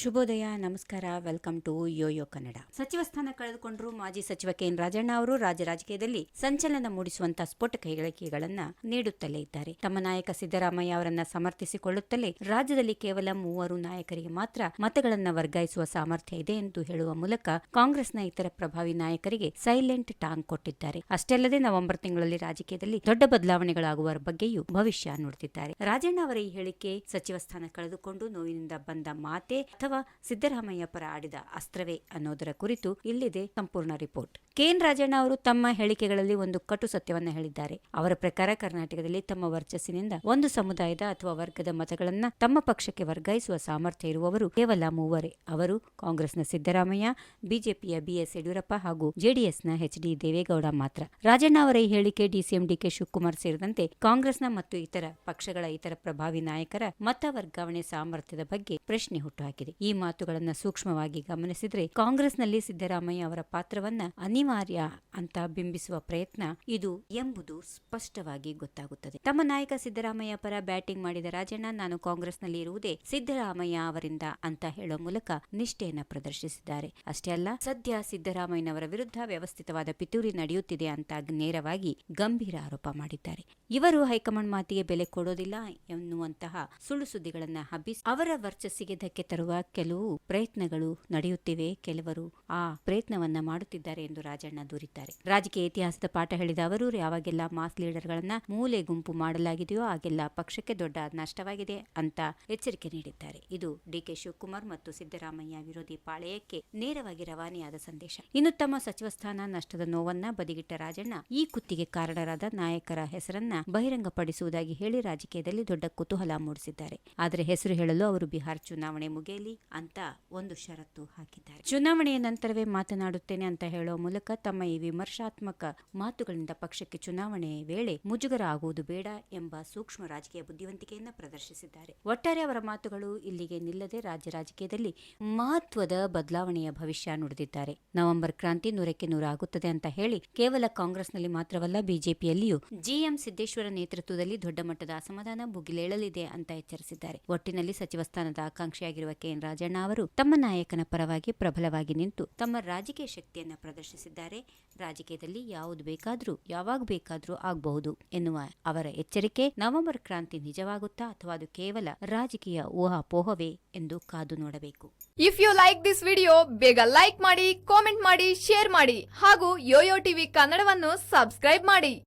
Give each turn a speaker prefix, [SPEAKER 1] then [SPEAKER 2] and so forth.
[SPEAKER 1] ಶುಭೋದಯ, ನಮಸ್ಕಾರ, welcome to Yoyo Kannada. ಸಚಿವ ಸ್ಥಾನ ಕಳೆದುಕೊಂಡರು ಮಾಜಿ ಸಚಿವ ಕೆಎನ್ ರಾಜಣ್ಣ ಅವರು ರಾಜ್ಯ ರಾಜಕೀಯದಲ್ಲಿ ಸಂಚಲನ ಮೂಡಿಸುವಂತಹ ಸ್ಫೋಟಕ ಹೇಳಿಕೆಗಳನ್ನ ನೀಡುತ್ತಲೇ ಇದ್ದಾರೆ. ತಮ್ಮ ನಾಯಕ ಸಿದ್ದರಾಮಯ್ಯ ಅವರನ್ನ ಸಮರ್ಥಿಸಿಕೊಳ್ಳುತ್ತಲೇ ರಾಜ್ಯದಲ್ಲಿ ಕೇವಲ ಮೂವರು ನಾಯಕರಿಗೆ ಮಾತ್ರ ಮತಗಳನ್ನ ವರ್ಗಾಯಿಸುವ ಸಾಮರ್ಥ್ಯ ಇದೆ ಎಂದು ಹೇಳುವ ಮೂಲಕ ಕಾಂಗ್ರೆಸ್ನ ಇತರ ಪ್ರಭಾವಿ ನಾಯಕರಿಗೆ ಸೈಲೆಂಟ್ ಟಾಂಗ್ ಕೊಟ್ಟಿದ್ದಾರೆ. ಅಷ್ಟೇ ನವೆಂಬರ್ ತಿಂಗಳಲ್ಲಿ ರಾಜಕೀಯದಲ್ಲಿ ದೊಡ್ಡ ಬದಲಾವಣೆಗಳಾಗುವ ಬಗ್ಗೆಯೂ ಭವಿಷ್ಯ ನೋಡುತ್ತಿದ್ದಾರೆ ರಾಜಣ್ಣ ಅವರ ಈ ಹೇಳಿಕೆ ಸಚಿವ ಸ್ಥಾನ ಕಳೆದುಕೊಂಡು ನೋವಿನಿಂದ ಬಂದ ಮಾತೆ ಅಥವಾ ಸಿದ್ದರಾಮಯ್ಯ ಪರ ಆಡಿದ ಅಸ್ತ್ರವೇ ಅನ್ನೋದರ ಕುರಿತು ಇಲ್ಲಿದೆ ಸಂಪೂರ್ಣ ರಿಪೋರ್ಟ್. ಕೆಎನ್ ರಾಜಣ್ಣ ಅವರು ತಮ್ಮ ಹೇಳಿಕೆಗಳಲ್ಲಿ ಒಂದು ಕಟು ಸತ್ಯವನ್ನು ಹೇಳಿದ್ದಾರೆ. ಅವರ ಪ್ರಕಾರ ಕರ್ನಾಟಕದಲ್ಲಿ ತಮ್ಮ ವರ್ಚಸ್ಸಿನಿಂದ ಒಂದು ಸಮುದಾಯದ ಅಥವಾ ವರ್ಗದ ಮತಗಳನ್ನ ತಮ್ಮ ಪಕ್ಷಕ್ಕೆ ವರ್ಗಾಯಿಸುವ ಸಾಮರ್ಥ್ಯ ಇರುವವರು ಕೇವಲ ಮೂವರೇ. ಅವರು ಕಾಂಗ್ರೆಸ್ನ ಸಿದ್ದರಾಮಯ್ಯ, ಬಿಜೆಪಿಯ ಬಿಎಸ್ ಯಡಿಯೂರಪ್ಪ ಹಾಗೂ ಜೆಡಿಎಸ್ನ ಎಚ್ ಡಿ ದೇವೇಗೌಡ ಮಾತ್ರ. ರಾಜಣ್ಣ ಅವರ ಈ ಹೇಳಿಕೆ ಡಿಸಿಎಂ ಡಿಕೆ ಶಿವಕುಮಾರ್ ಸೇರಿದಂತೆ ಕಾಂಗ್ರೆಸ್ನ ಮತ್ತು ಇತರ ಪಕ್ಷಗಳ ಇತರ ಪ್ರಭಾವಿ ನಾಯಕರ ಮತ ವರ್ಗಾವಣೆ ಸಾಮರ್ಥ್ಯದ ಬಗ್ಗೆ ಪ್ರಶ್ನೆ ಹುಟ್ಟುಹಾಕಿದೆ. ಈ ಮಾತುಗಳನ್ನು ಸೂಕ್ಷ್ಮವಾಗಿ ಗಮನಿಸಿದರೆ ಕಾಂಗ್ರೆಸ್ನಲ್ಲಿ ಸಿದ್ದರಾಮಯ್ಯ ಅವರ ಪಾತ್ರವನ್ನ ಅನಿವಾರ್ಯ ಅಂತ ಬಿಂಬಿಸುವ ಪ್ರಯತ್ನ ಇದು ಎಂಬುದು ಸ್ಪಷ್ಟವಾಗಿ ಗೊತ್ತಾಗುತ್ತದೆ. ತಮ್ಮ ನಾಯಕ ಸಿದ್ದರಾಮಯ್ಯ ಪರ ಬ್ಯಾಟಿಂಗ್ ಮಾಡಿದ ರಾಜಣ್ಣ, ನಾನು ಕಾಂಗ್ರೆಸ್ನಲ್ಲಿ ಇರುವುದೇ ಸಿದ್ದರಾಮಯ್ಯ ಅವರಿಂದ ಅಂತ ಹೇಳೋ ಮೂಲಕ ನಿಷ್ಠೆಯನ್ನ ಪ್ರದರ್ಶಿಸಿದ್ದಾರೆ. ಅಷ್ಟೇ ಅಲ್ಲ, ಸದ್ಯ ಸಿದ್ದರಾಮಯ್ಯನವರ ವಿರುದ್ಧ ವ್ಯವಸ್ಥಿತವಾದ ಪಿತೂರಿ ನಡೆಯುತ್ತಿದೆ ಅಂತ ನೇರವಾಗಿ ಗಂಭೀರ ಆರೋಪ ಮಾಡಿದ್ದಾರೆ. ಇವರು ಹೈಕಮಾಂಡ್ ಮಾತಿಗೆ ಬೆಲೆ ಕೊಡೋದಿಲ್ಲ ಎನ್ನುವಂತಹ ಸುಳ್ಳು ಸುದ್ದಿಗಳನ್ನ ಹಬ್ಬಿಸಿ ಅವರ ವರ್ಚಸ್ಸಿಗೆ ಧಕ್ಕೆ ತರುವ ಕೆಲವು ಪ್ರಯತ್ನಗಳು ನಡೆಯುತ್ತಿವೆ. ಕೆಲವರು ಆ ಪ್ರಯತ್ನವನ್ನ ಮಾಡುತ್ತಿದ್ದಾರೆ ಎಂದು ರಾಜಣ್ಣ ದೂರಿದ್ದಾರೆ. ರಾಜಕೀಯ ಇತಿಹಾಸದ ಪಾಠ ಹೇಳಿದ ಅವರು, ಯಾವಾಗೆಲ್ಲ ಮಾಸ್ ಲೀಡರ್ಗಳನ್ನ ಮೂಲೆ ಗುಂಪು ಮಾಡಲಾಗಿದೆಯೋ ಆಗೆಲ್ಲ ಪಕ್ಷಕ್ಕೆ ದೊಡ್ಡ ನಷ್ಟವಾಗಿದೆ ಅಂತ ಎಚ್ಚರಿಕೆ ನೀಡಿದ್ದಾರೆ. ಇದು ಡಿಕೆ ಶಿವಕುಮಾರ್ ಮತ್ತು ಸಿದ್ದರಾಮಯ್ಯ ವಿರೋಧಿ ಪಾಳೆಯಕ್ಕೆ ನೇರವಾಗಿ ರವಾನೆಯಾದ ಸಂದೇಶ. ಇನ್ನು ತಮ್ಮ ಸಚಿವ ಸ್ಥಾನ ನಷ್ಟದ ನೋವನ್ನ ಬದಿಗಿಟ್ಟ ರಾಜಣ್ಣ, ಈ ಕುತ್ತಿಗೆ ಕಾರಣರಾದ ನಾಯಕರ ಹೆಸರನ್ನ ಬಹಿರಂಗಪಡಿಸುವುದಾಗಿ ಹೇಳಿ ರಾಜಕೀಯದಲ್ಲಿ ದೊಡ್ಡ ಕುತೂಹಲ ಮೂಡಿಸಿದ್ದಾರೆ. ಆದರೆ ಹೆಸರು ಹೇಳಲು ಅವರು ಬಿಹಾರ್ ಚುನಾವಣೆ ಮುಗಿಯಲಿ ಅಂತ ಒಂದು ಷರತ್ತು ಹಾಕಿದ್ದಾರೆ. ಚುನಾವಣೆಯ ನಂತರವೇ ಮಾತನಾಡುತ್ತೇನೆ ಅಂತ ಹೇಳುವ ಮೂಲಕ ತಮ್ಮ ಈ ವಿಮರ್ಶಾತ್ಮಕ ಮಾತುಗಳಿಂದ ಪಕ್ಷಕ್ಕೆ ಚುನಾವಣೆ ವೇಳೆ ಮುಜುಗರ ಆಗುವುದು ಬೇಡ ಎಂಬ ಸೂಕ್ಷ್ಮ ರಾಜಕೀಯ ಬುದ್ಧಿವಂತಿಕೆಯನ್ನು ಪ್ರದರ್ಶಿಸಿದ್ದಾರೆ. ಒಟ್ಟಾರೆ ಅವರ ಮಾತುಗಳು ಇಲ್ಲಿಗೆ ನಿಲ್ಲದೆ ರಾಜ್ಯ ರಾಜಕೀಯದಲ್ಲಿ ಮಹತ್ವದ ಬದಲಾವಣೆಯ ಭವಿಷ್ಯ ನುಡಿದಿದ್ದಾರೆ. ನವೆಂಬರ್ ಕ್ರಾಂತಿ ನೂರಕ್ಕೆ ನೂರ ಆಗುತ್ತದೆ ಅಂತ ಹೇಳಿ ಕೇವಲ ಕಾಂಗ್ರೆಸ್ನಲ್ಲಿ ಮಾತ್ರವಲ್ಲ ಬಿಜೆಪಿಯಲ್ಲಿಯೂ ಜಿಎಂ ಸಿದ್ದೇಶ್ವರ ನೇತೃತ್ವದಲ್ಲಿ ದೊಡ್ಡ ಮಟ್ಟದ ಅಸಮಾಧಾನ ಭುಗಿಲೇಳಲಿದೆ ಅಂತ ಎಚ್ಚರಿಸಿದ್ದಾರೆ. ಒಟ್ಟಿನಲ್ಲಿ ಸಚಿವ ಸ್ಥಾನದ ಆಕಾಂಕ್ಷಿಯಾಗಿರುವ ಕೆಎನ್ ರಾಜಣ್ಣ ಅವರು ತಮ್ಮ ನಾಯಕನ ಪರವಾಗಿ ಪ್ರಬಲವಾಗಿ ನಿಂತು ತಮ್ಮ ರಾಜಕೀಯ ಶಕ್ತಿಯನ್ನು ಪ್ರದರ್ಶಿಸಿದ್ದಾರೆ. ರಾಜಕೀಯದಲ್ಲಿ ಯಾವುದು ಬೇಕಾದರೂ, ಯಾವಾಗ ಬೇಕಾದರೂ ಆಗಬಹುದು ಎನ್ನುವ ಅವರ ಎಚ್ಚರಿಕೆ ನವೆಂಬರ್ ಕ್ರಾಂತಿ ನಿಜವಾಗುತ್ತಾ ಅಥವಾ ಅದು ಕೇವಲ ರಾಜಕೀಯ ಊಹಾಪೋಹವೇ ಎಂದು ಕಾದು ನೋಡಬೇಕು.
[SPEAKER 2] If you like this video ಬೇಗ ಲೈಕ್ ಮಾಡಿ ಕಾಮೆಂಟ್ ಮಾಡಿ ಶೇರ್ ಮಾಡಿ ಹಾಗೂ ಯೋಯೋ ಟಿವಿ ಕನ್ನಡವನ್ನು ಸಬ್ಸ್ಕ್ರೈಬ್ ಮಾಡಿ.